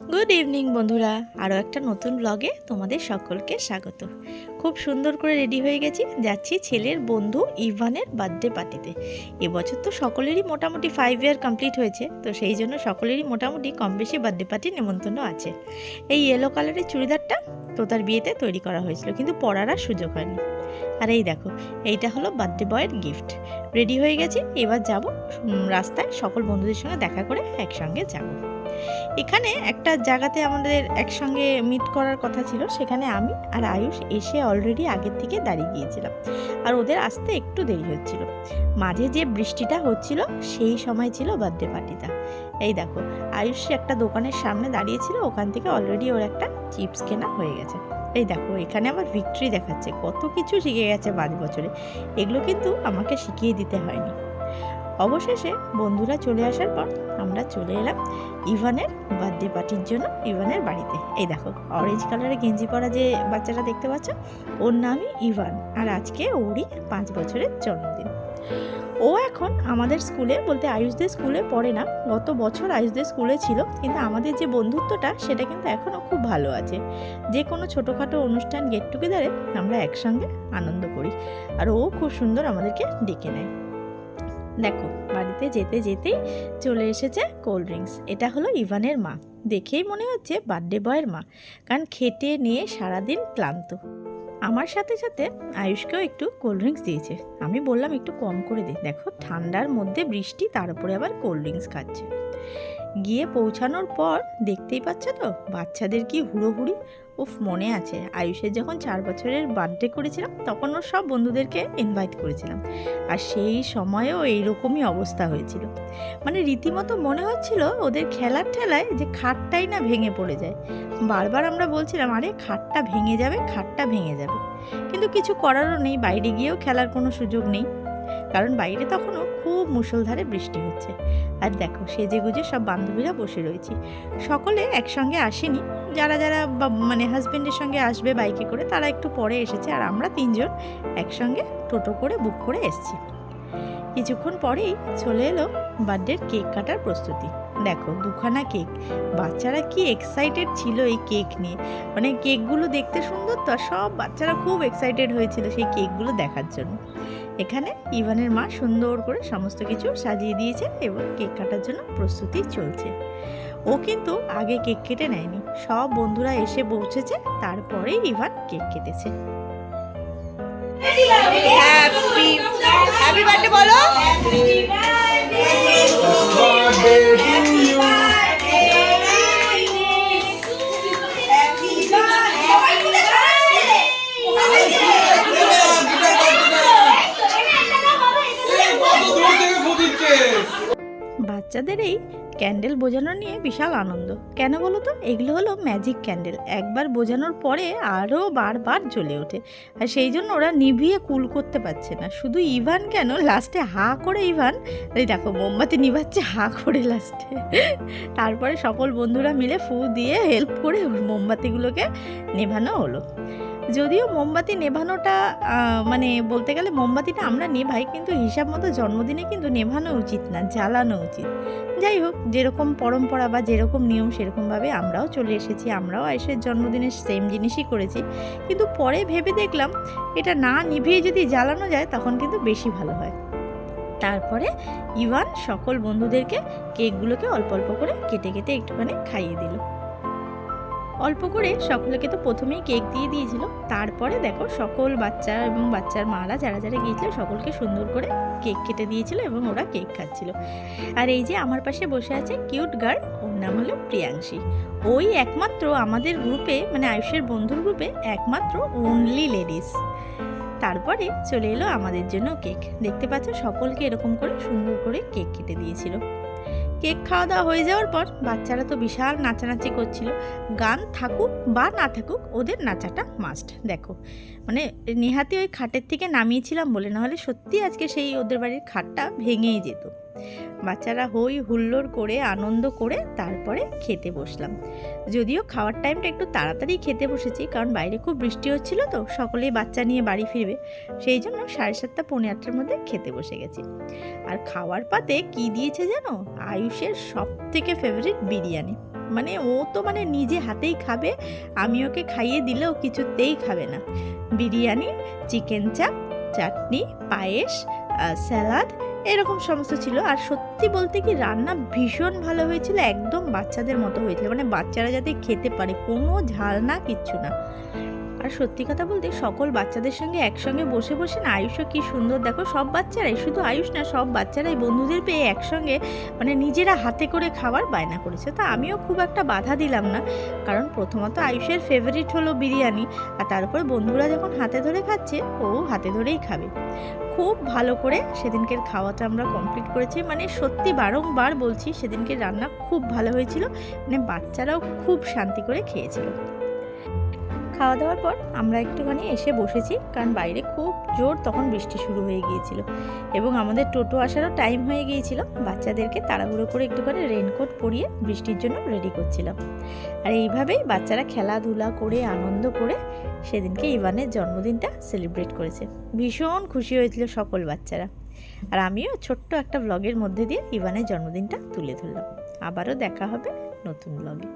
Good evening বন্ধুরা। আরও একটা নতুন ব্লগে তোমাদের সকলকে স্বাগত। খুব সুন্দর করে রেডি হয়ে গেছি, যাচ্ছি ছেলের বন্ধু ইভানের বার্থডে পার্টিতে এবছর তো সকলেরই মোটামুটি ফাইভ ইয়ার কমপ্লিট হয়েছে, তো সেই জন্য সকলেরই মোটামুটি কম বেশি বার্থডে পার্টির নেমন্তন্ন আছে। এই ইয়েলো কালারের চুড়িদারটা তো তার বিয়েতে তৈরি করা হয়েছিল, কিন্তু পরার আর সুযোগ হয়নি। আর এই দেখো, এইটা হলো বার্থডে বয়ের গিফট রেডি হয়ে গেছি, এবার যাব রাস্তায় সকল বন্ধুদের সঙ্গে দেখা করে একসঙ্গে যাব। এখানে একটা জায়গাতে আমাদের একসঙ্গে মিট করার কথা ছিল, সেখানে আমি আর আয়ুষ এসে অলরেডি আগের থেকে দাঁড়িয়ে গিয়েছিলাম। আর ওদের আসতে একটু দেরি হচ্ছিল। মাঝে যে বৃষ্টিটা হচ্ছিল, সেই সময় ছিল বার্থডে পার্টিটা এই দেখো, আয়ুষ একটা দোকানের সামনে দাঁড়িয়েছিল, ওখান থেকে অলরেডি ওর একটা চিপস কেনা হয়ে গেছে। এই দেখো, এখানে আমার ভিক্টরি দেখাচ্ছে, কত কিছু শিখে গেছে পাঁচ বছরে। এগুলো কিন্তু আমাকে শিখিয়ে দিতে হয়নি। অবশেষে বন্ধুরা চলে আসার পর আমরা চলে এলাম ইভানের বার্থডে পার্টির জন্য ইভানের বাড়িতে। এই দেখো অরেঞ্জ কালারের গেঞ্জি পরা যে বাচ্চাটা দেখতে পাচ্ছ, ওর নামই ইভান। আর আজকে ওরই পাঁচ বছরের জন্মদিন। ও এখন আমাদের স্কুলে বলতে আয়ুষদের স্কুলে পড়ে না, গত বছর আয়ুষদের স্কুলে ছিল, কিন্তু আমাদের যে বন্ধুত্বটা, সেটা কিন্তু এখনও খুব ভালো আছে। যে কোনো ছোটোখাটো অনুষ্ঠান গেট টুগেদারে আমরা একসঙ্গে আনন্দ করি। আর ও খুব সুন্দর আমাদেরকে ডেকে নেয়। দেখো, বাড়িতে যেতে যেতেই চলে এসেছে কোল্ড ড্রিঙ্কস। এটা হলো ইভানের মা। দেখেই মনে হচ্ছে বার্থডে বয়ের মা, কারণ খেটে নিয়ে সারাদিন ক্লান্ত। আমার সাথে সাথে আয়ুষকেও একটু কোল্ড ড্রিঙ্কস দিয়েছে। আমি বললাম, একটু কম করে দে। দেখো, ঠান্ডার মধ্যে বৃষ্টি, তার উপরে আবার কোল্ড ড্রিঙ্কস খাচ্ছে। গিয়ে পৌঁছানোর পর দেখতেই পাচ্ছ তো, বাচ্চাদের কি হুড়োহুড়ি? উফ, মনে আছে। আয়ুষের যখন চার বছরের বার্থডে করেছিলাম, তখন ওর সব বন্ধুদেরকে ইনভাইট করেছিলাম। আর সেই সময়েও এইরকমই অবস্থা হয়েছিল। মানে রীতিমতো মনে হচ্ছিল ওদের খেলার ঠেলায় যে খাটটাই না ভেঙে পড়ে যায়। বারবার আমরা বলছিলাম, আরে, খাটটা ভেঙে যাবে, খাটটা ভেঙে যাবে। কিন্তু কিছু করারও নেই, বাইরে গিয়েও খেলার কোনো সুযোগ নেই। কারণ বাইরে তখনও খুব মুষলধারে বৃষ্টি হচ্ছে। আর দেখো সেজে গুজে সব বান্ধবীরা বসে রয়েছি। সকলে একসঙ্গে আসেনি। যারা যারা মানে হাজব্যান্ডের সঙ্গে আসবে বাইকে করে, তারা একটু পরে এসেছে। আর আমরা তিনজন একসঙ্গে টোটো করে বুক করে এসেছি। কিছুক্ষণ পরেই চলে এলো বার্থডের কেক কাটার প্রস্তুতি। দেখো, দুখানা কেক। বাচ্চারা কি এক্সাইটেড ছিল এই কেক নিয়ে? মানে কেকগুলো দেখতে সুন্দর তো সব বাচ্চারা খুব এক্সাইটেড হয়েছিল সেই কেকগুলো দেখার জন্য। এখানে ইভানের মা সুন্দর করে সমস্ত কিছু সাজিয়ে দিয়েছে এবং কেক কাটার জন্য প্রস্তুতি চলছে। ও কিন্তু আগে কেক কেটে নেয়নি। সব বন্ধুরা এসে পৌঁছেছে, তারপরেই ইভান কেক কেটেছে। হ্যাপি বার্থডে বলো। বাচ্চাদের এই ক্যান্ডেল বোঝানো নিয়ে বিশাল আনন্দ। কেন বলো তো? এগুলো হলো ম্যাজিক ক্যান্ডেল একবার বোঝানোর পরে আরও বারবার জ্বলে ওঠে। আর সেই জন্য ওরা নিভিয়ে কুল করতে পারছে না। শুধু ইভান কেন? লাস্টে হা করে ইভান এই দেখো মোমবাতি নিভাচ্ছে হা করে লাস্টে তারপরে সকল বন্ধুরা মিলে ফু দিয়ে হেল্প করে মোমবাতিগুলোকে নেভানো হলো। যদিও মোমবাতি নেভানোটা মানে বলতে গেলে মোমবাতিটা আমরা নেভাই, কিন্তু হিসাব মতো জন্মদিনে কিন্তু নেভানো উচিত না, জ্বালানো উচিত। যাই হোক, যেরকম পরম্পরা বা যেরকম নিয়ম, সেরকমভাবে আমরাও চলে এসেছি, আমরাও আয়েশের জন্মদিনে সেম জিনিসই করেছি। কিন্তু পরে ভেবে দেখলাম, এটা না নিভিয়ে যদি জ্বালানো যায়, তখন কিন্তু বেশি ভালো হয়। তারপরে ইভান সকল বন্ধুদেরকে কেকগুলোকে অল্প অল্প করে কেটে কেটে একটুখানি খাইয়ে দিল। অল্প করে সকলকে তো প্রথমেই কেক দিয়ে দিয়েছিল। তারপরে দেখো সকল বাচ্চা এবং বাচ্চার মারা যারা যারা গিয়েছিল সকলকে সুন্দর করে কেক কেটে দিয়েছিল এবং ওরা কেক খাচ্ছিল। আর এই যে আমার পাশে বসে আছে কিউট গার্ল, ওর নাম হলো প্রিয়াংশী। ওই একমাত্র আমাদের গ্রুপে মানে আয়ুষের বন্ধুর গ্রুপে একমাত্র অনলি লেডিস তারপরে চলে এলো আমাদের জন্য কেক। দেখতে পাচ্ছ সকলকে এরকম করে সুন্দর করে কেক কেটে দিয়েছিল। কেক খাওয়া দাওয়া হয়ে যাওয়ার পর বাচ্চারা তো বিশাল নাচানাচি করছিল। গান থাকুক বা না থাকুক, ওদের নাচাটা মাস্ট দেখো। মানে নেহাতি ওই খাটের থেকে নামিয়েছিলাম বলে নাহলে সত্যি আজকে সেই ওদের বাড়ির খাটটা ভেঙেই যেত। বাচ্চারা হই হুল্লোড় করে, আনন্দ করে তারপরে খেতে বসলাম। যদিও খাওয়ার টাইমটা একটু তাড়াতাড়ি খেতে বসেছি, কারণ বাইরে খুব বৃষ্টি হচ্ছিল তো, সকলেই বাচ্চা নিয়ে বাড়ি ফিরবে। সেই জন্য সাড়ে সাতটা, পৌনে আটটার মধ্যে খেতে বসে গেছি। আর খাওয়ার পাতে কি দিয়েছে জানো? আয়ুষের সব থেকে ফেভারিট বিরিয়ানি। মানে ও তো মানে নিজে হাতেই খাবে, আমি ওকে খাইয়ে দিলেও কিছুতেই খাবে না। বিরিয়ানি চিকেন চাপ চাটনি পায়েস স্যালাড এরকম সমস্ত ছিল। আর সত্যি বলতে কি, রান্না ভীষণ ভালো হয়েছিল, একদম বাচ্চাদের মতো হয়েছিল। মানে বাচ্চারা যাতে খেতে পারে, কোনো ঝাল না, কিচ্ছু না। আর সত্যি কথা বলতে সকল বাচ্চাদের সঙ্গে একসঙ্গে বসে বসে না আয়ুষও কি সুন্দর। দেখো সব বাচ্চারাই, শুধু আয়ুষ না, সব বাচ্চারাই বন্ধুদের পেয়ে একসঙ্গে মানে নিজেরা হাতে করে খাবার বায়না করেছে। তা আমিও খুব একটা বাধা দিলাম না, কারণ প্রথমত আয়ুষের ফেভারিট হলো বিরিয়ানি, আর তারপর বন্ধুরা যখন হাতে ধরে খাচ্ছে, ও হাতে ধরেই খাবে। খুব ভালো করে সেদিনকের খাওয়াটা আমরা কমপ্লিট করেছি। মানে সত্যি বারংবার বলছি সেদিনকে রান্না খুব ভালো হয়েছিল। মানে বাচ্চারাও খুব শান্তি করে খেয়েছিল। খাওয়া দাওয়ার পর আমরা একটুখানি এসে বসেছি, কারণ বাইরে খুব জোর তখন বৃষ্টি শুরু হয়ে গিয়েছিল এবং আমাদের টোটো আসারও টাইম হয়ে গিয়েছিল। বাচ্চাদেরকে তাড়াহুড়ো করে একটুখানি রেনকোট পরিয়ে বৃষ্টির জন্য রেডি করছিলাম। আর এইভাবেই বাচ্চারা খেলাধুলা করে, আনন্দ করে সেদিনকে ইভানের জন্মদিনটা সেলিব্রেট করেছে। ভীষণ খুশি হয়েছিল সকল বাচ্চারা। আর আমিও ছোট্ট একটা ব্লগের মধ্যে দিয়ে ইভানের জন্মদিনটা তুলে ধরলাম। আবারও দেখা হবে নতুন ব্লগে